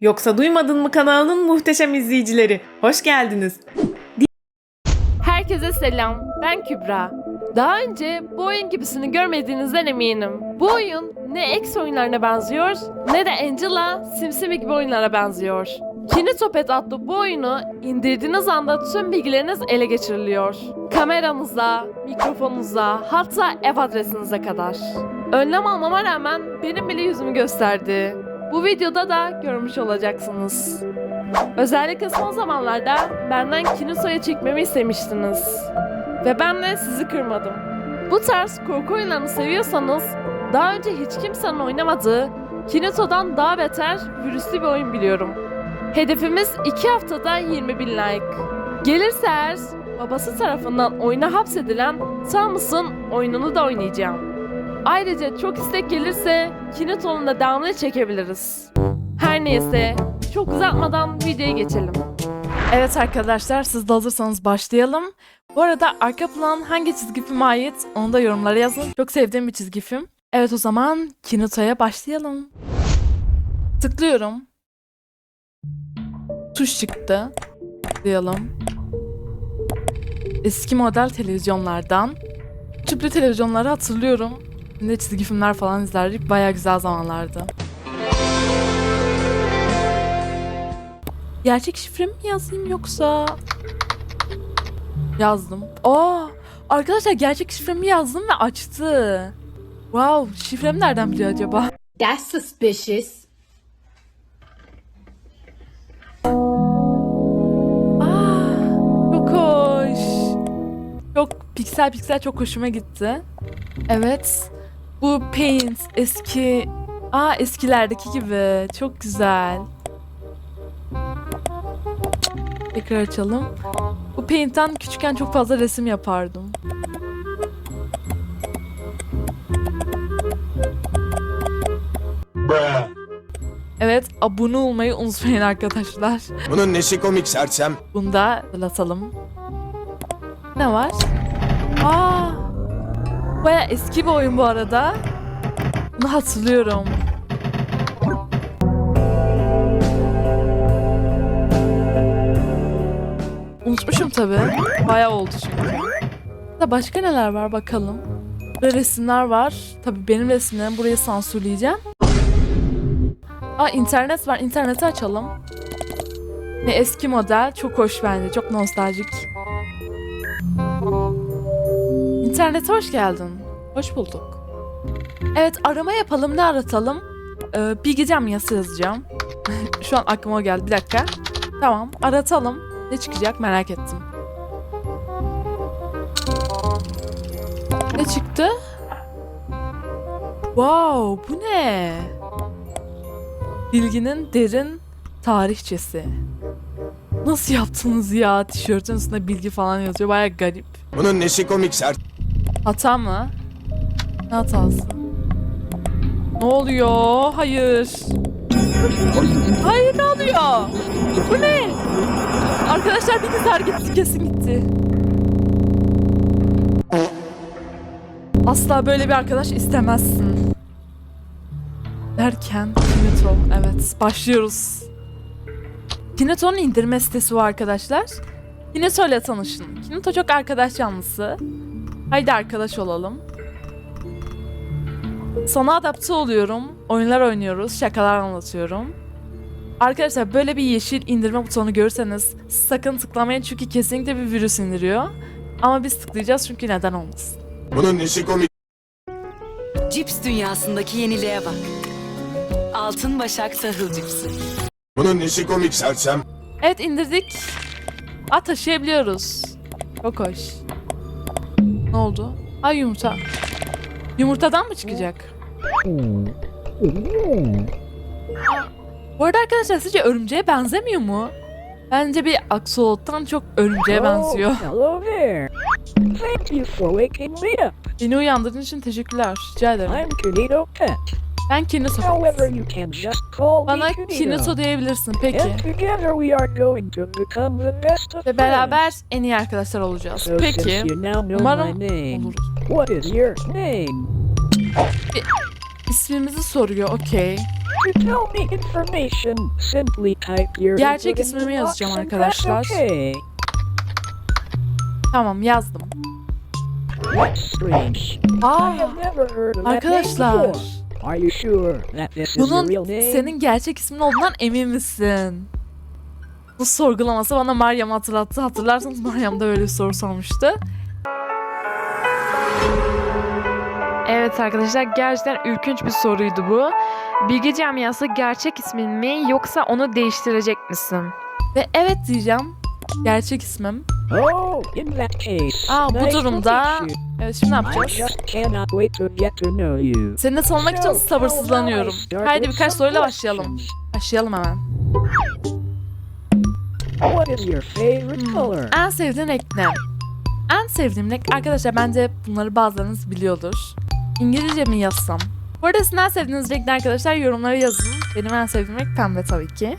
Yoksa duymadın mı kanalının muhteşem izleyicileri? Hoş geldiniz. Herkese selam. Ben Kübra. Daha önce bu oyun gibisini görmediğinizden eminim. Bu oyun ne X oyunlarına benziyor ne de Angela, SimSimi gibi oyunlara benziyor. Kinetopet adlı bu oyunu indirdiğiniz anda tüm bilgileriniz ele geçiriliyor. Kameranıza, mikrofonunuza, hatta ev adresinize kadar. Önlem almama rağmen benim bile yüzümü gösterdi. Bu videoda da görmüş olacaksınız. Özellikle son zamanlarda benden Kinuso'ya çekmemi istemiştiniz. Ve ben de sizi kırmadım. Bu tarz korku oyunlarını seviyorsanız daha önce hiç kimsenin oynamadığı Kinuso'dan daha beter virüslü bir oyun biliyorum. Hedefimiz 2 haftada 20 bin like. Gelirse eğer babası tarafından oyuna hapsedilen Thomas'ın oyununu da oynayacağım. Ayrıca çok istek gelirse Kinuso'nun da devamını çekebiliriz. Her neyse çok uzatmadan videoya geçelim. Evet arkadaşlar siz de hazırsanız başlayalım. Bu arada arka plan hangi çizgi filme ait onu da yorumlara yazın. Çok sevdiğim bir çizgi film. Evet o zaman Kinuto'ya başlayalım. Tıklıyorum. Tuş çıktı. Tıklayalım. Eski model televizyonlardan. Tüplü televizyonları hatırlıyorum. Şimdi çizgi filmler falan izlerdik. Baya güzel zamanlardı. Gerçek şifremi mi yazayım yoksa... Yazdım. Aa, arkadaşlar gerçek şifremi yazdım ve açtı. Wow, şifremi nereden biliyor acaba? That's suspicious. Aa, çok hoş. Çok piksel piksel çok hoşuma gitti. Evet. Bu Paint eski... Aa eskilerdeki gibi. Çok güzel. Tekrar açalım. Bu Paint'ten küçükken çok fazla resim yapardım. Evet, abone olmayı unutmayın arkadaşlar. Bunun nesi komik sersem? Bunu da hatırlatalım. Ne var? Baya eski bir oyun bu arada. Bunu hatırlıyorum. Unutmuşum tabi. Baya oldu çünkü. Da başka neler var bakalım. Burada resimler var. Tabi benim resimlerim burayı sansürleyeceğim. Aa internet var. İnterneti açalım. Ne eski model. Çok hoş bence. Çok nostaljik. İnternete hoş geldin. Hoş bulduk. Evet arama yapalım. Ne aratalım? Ee, bilgi camiası yazacağım. Şu an aklıma o geldi. Bir dakika. Tamam aratalım. Ne çıkacak merak ettim. Ne çıktı? Wow bu ne? Bilginin derin tarihçesi. Nasıl yaptınız ya? Tişörtün üstünde bilgi falan yazıyor. Baya garip. Bunun nesi komik ser? Hata mı? Ne hatası? Ne oluyor? Hayır. Hayır ne oluyor? Bu ne? Arkadaşlar bilgisayar gitti kesin gitti. Asla böyle bir arkadaş istemezsin. Derken Kineto. Evet başlıyoruz. Kineto'nun indirme sitesi var arkadaşlar. Kineto ile tanışın. Kineto çok arkadaş canlısı. Haydi arkadaş olalım. Sana adapte oluyorum. Oyunlar oynuyoruz. Şakalar anlatıyorum. Arkadaşlar böyle bir yeşil indirme butonu görürseniz sakın tıklamayın çünkü kesinlikle bir virüs indiriyor. Ama biz tıklayacağız çünkü neden olmasın. Bunun nesi komik? Cips dünyasındaki yeniliğe bak. Altın Başak Tahıl Cipsi. Bunun nesi komik sersem? Evet indirdik. Aa taşıyabiliyoruz. Çok hoş. Ne oldu? Ay yumurta. Yumurtadan mı çıkacak? Bu arada arkadaşlar sizce örümceğe benzemiyor mu? Bence bir aksolottan çok örümceğe benziyor. Oh, hello there. Thank you for waking me up. Beni uyandırdığın için teşekkürler. Rica ederim. Ben Kineso. However, you can just call Bana. Kineso diyebilirsin peki. Ve beraber en iyi arkadaşlar olacağız. So Peki. Umarım olur. what is your name? İsmimizi soruyor. Okey. Gerçek ismimi yazacağım arkadaşlar. Tamam yazdım. Aa, arkadaşlar. Bunun senin gerçek ismin olduğundan emin misin? Bu sorgulaması bana Meryem hatırlattı. Hatırlarsanız Meryem de öyle bir soru sormuştu. Evet arkadaşlar gerçekten ürkünç bir soruydu bu. Bilgi camiası gerçek ismin mi yoksa onu değiştirecek misin? Ve evet diyeceğim. Gerçek ismim. Oh, in that case. Aa bu durumda... Evet şimdi ne yapacağız? Seninle tanımak için sabırsızlanıyorum. Haydi birkaç soruyla başlayalım. Başlayalım hemen. Hmm. En sevdiğin renk ne? En sevdiğim renk arkadaşlar bence bunları bazılarınız biliyordur. İngilizce mi yazsam? Bu arada sizin en sevdiğiniz renk arkadaşlar yorumlara yazın. Benim en sevdiğim renk pembe tabii ki.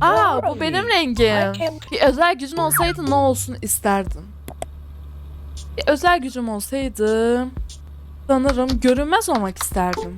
Aa bu benim rengim. Bir özel gücün olsaydı ne olsun isterdin? Bir özel gücüm olsaydı sanırım görünmez olmak isterdim.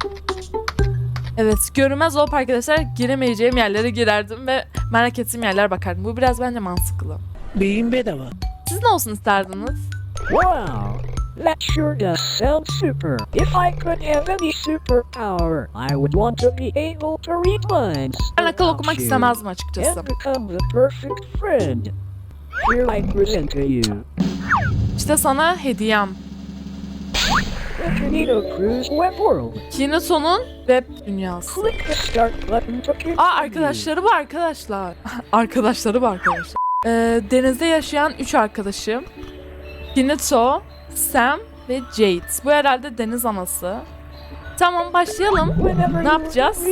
Evet görünmez olup arkadaşlar giremeyeceğim yerlere girerdim ve merak ettiğim yerlere bakardım. Bu biraz bence mantıklı. Beyin bedava. Siz ne olsun isterdiniz? Wow, that sure does sound super. If I could have any superpower, I would want to be able to read minds. Ben akıl okumak istemezdim açıkçası. And become the perfect friend. Here I present to you İşte sana hediyem. Cruise Web World. Kineto'nun web dünyası. Aa arkadaşları bu arkadaşlar. arkadaşları bu arkadaşlar. Ee, denizde yaşayan 3 arkadaşım. Kineto, Sam ve Jade. Bu herhalde deniz anası. Tamam başlayalım. Ne yapacağız?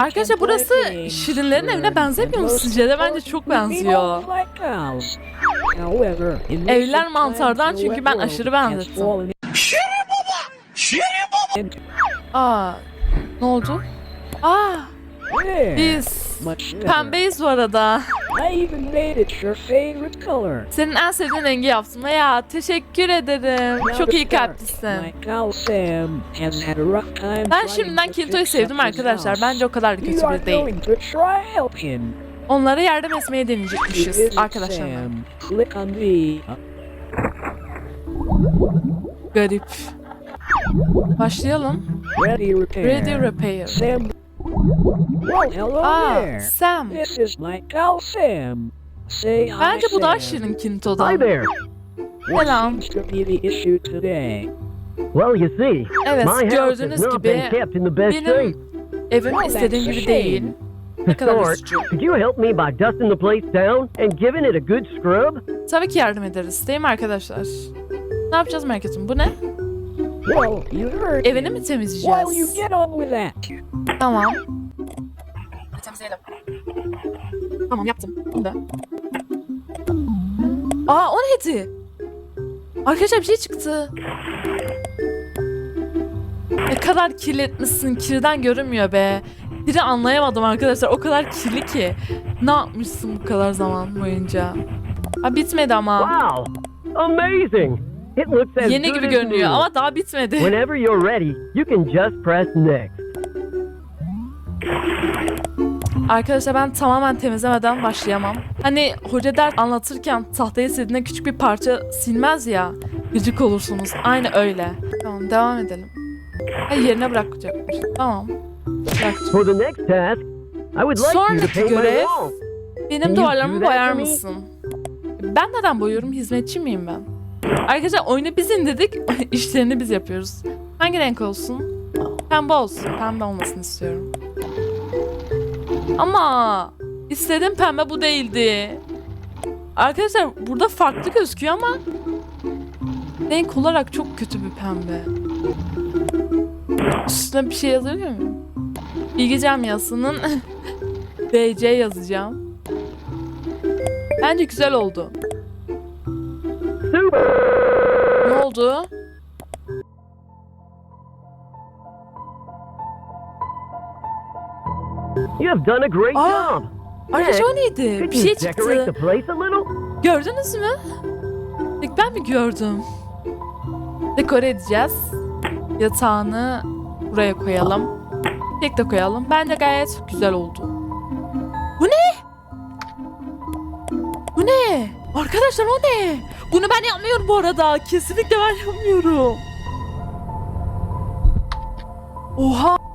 Arkadaşlar burası Şirinlerin evine benzemiyor mu sizce de? Bence çok benziyor. Evler mantardan çünkü ben aşırı benzettim. fallen Aa ne oldu? Aa biz Much better. pembeyiz bu arada. I even made it your favorite color. Senin en sevdiğin rengi yaptım. Ya teşekkür ederim. Now Çok iyi kalplisin. Ben şimdiden to Kinto'yu sevdim arkadaşlar. Bence o kadar da kötü biri değil. Onlara yardım etmeye deneyecekmişiz the Garip. Başlayalım. Ready repair. Ready repair. Sam. Well, hello Aa, there. Sam. This is my pal Sam. Say hi, Bence bu daha Sam. şirin Kinto'dan. Hi there. What Selam. seems to be the issue today? Well, you see, Evet my house has gördüğünüz not been gibi kept in the best shape. benim evim istediğim gibi değil. Ne kadar Lord, üzücü. could you help me by dusting the place down and giving it a good scrub? Tabii ki yardım ederiz değil mi arkadaşlar? Ne yapacağız merak ettim. Bu ne? Well, you heard Evini mi While you temizleyeceğiz? get on with that, Tamam. Temizleyelim. Tamam yaptım. Bunu da. Aa o neydi? Arkadaşlar bir şey çıktı. Ne kadar kirletmişsin. Kirden görünmüyor be. Kiri anlayamadım arkadaşlar. O kadar kirli ki. Ne yapmışsın bu kadar zaman boyunca? Ha bitmedi ama. Wow, amazing! It looks as Yeni gibi görünüyor ama daha bitmedi. Whenever you're ready, you can just press next. Arkadaşlar ben tamamen temizlemeden başlayamam. Hani hoca ders anlatırken tahtaya sildiğinde küçük bir parça silmez ya. Gıcık olursunuz. Aynı öyle. Tamam devam edelim. Ha, yerine bırakacakmış. Tamam. For the next task, I would like you to Sonraki paint my görev benim you duvarlarımı boyar mısın? Ben neden boyuyorum? Hizmetçi miyim ben? Arkadaşlar oyunu biz indirdik. işlerini biz yapıyoruz. Hangi renk olsun? Pembe olsun. Pembe olmasını istiyorum. Ama istediğim pembe bu değildi. Arkadaşlar burada farklı gözüküyor ama renk olarak çok kötü bir pembe. Üstüne bir şey yazabiliyor muyum? Bilgi camiasının DC yazacağım. Bence güzel oldu. Ne oldu? You have done a great Aa, job. Arkadaşlar o neydi? Bir şey çıktı. Gördünüz mü? Tek ben mi gördüm? Dekore edeceğiz. Yatağını buraya koyalım. Tek de koyalım. Bence gayet güzel oldu. Bu ne? Bu ne? Arkadaşlar o ne? Bunu ben yapmıyorum bu arada. Kesinlikle ben yapmıyorum. Oha.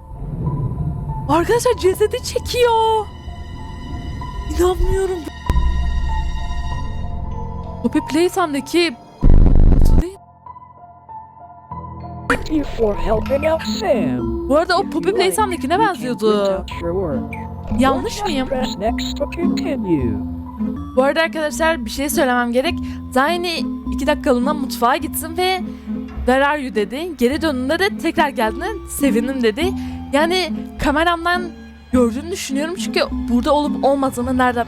Arkadaşlar cesedi çekiyor. İnanmıyorum. Poppy Playtime'daki you for helping out Sam. Bu arada o Poppy you can benziyordu. Yanlış mıyım? Bu arada arkadaşlar bir şey söylemem gerek. Zayni iki dakikalığına mutfağa gitsin ve Where are you dedi. Geri döndüğünde de tekrar geldiğinde sevindim dedi. Yani kameramdan gördüğünü düşünüyorum çünkü burada olup olmadığını nereden